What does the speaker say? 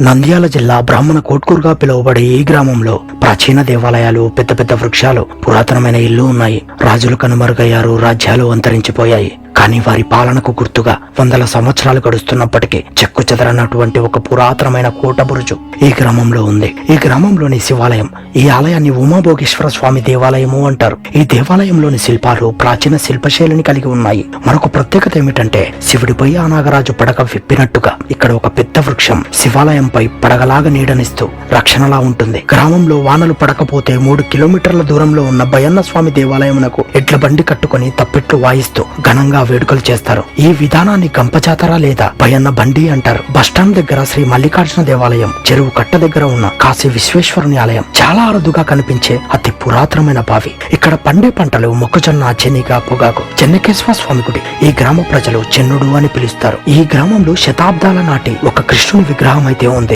నంద్యాల జిల్లా బ్రాహ్మణ కోట్కూరుగా పిలువబడే ఈ గ్రామంలో ప్రాచీన దేవాలయాలు పెద్ద పెద్ద వృక్షాలు పురాతనమైన ఇల్లు ఉన్నాయి. రాజులు కనుమరుగయ్యారు రాజ్యాలు అంతరించిపోయాయి. కానీ వారి పాలనకు గుర్తుగా వందల సంవత్సరాలు గడుస్తున్నప్పటికీ చెక్కు చెదరనటువంటి ఒక పురాతనమైన కోటబురుజు ఈ గ్రామంలో ఉంది. ఈ గ్రామంలోని శివాలయం ఈ ఆలయాన్ని ఉమాభోగేశ్వర స్వామి దేవాలయము అంటారు. ఈ దేవాలయంలోని శిల్పాలు ప్రాచీన శిల్పశైలిని కలిగి ఉన్నాయి. మరొక ప్రత్యేకత ఏమిటంటే శివుడిపై ఆ నాగరాజు పడక విప్పినట్టుగా ఇక్కడ ఒక పెద్ద వృక్షం శివాలయంపై పడగలాగా నీడనిస్తూ రక్షణలా ఉంటుంది. గ్రామంలో వానలు పడకపోతే మూడు కిలోమీటర్ల దూరంలో ఉన్న భయన్న స్వామి దేవాలయమునకు ఎడ్ల బండి కట్టుకుని తప్పెట్లు వాయిస్తూ ఘనంగా వేడుకలు చేస్తారు. ఈ విధానాన్ని గంపజాతర లేదా భయన్న బండి అంటారు. బస్టాండ్ దగ్గర శ్రీ మల్లికార్జున దేవాలయం చెరువు కట్ట దగ్గర ఉన్న కాశీ విశ్వేశ్వరుని ఆలయం చాలా అరుదుగా కనిపించే అతి పురాతనమైన బావి. ఇక్కడ పండే పంటలు మొక్కజొన్న చెనిగ పొగాకు చెన్నకేశ్వర స్వామి గుడి ఈ గ్రామ ప్రజలు చెన్నుడు అని పిలుస్తారు. ఈ గ్రామంలో శతాబ్దాల నాటి ఒక కృష్ణుని విగ్రహం అయితే ఉంది.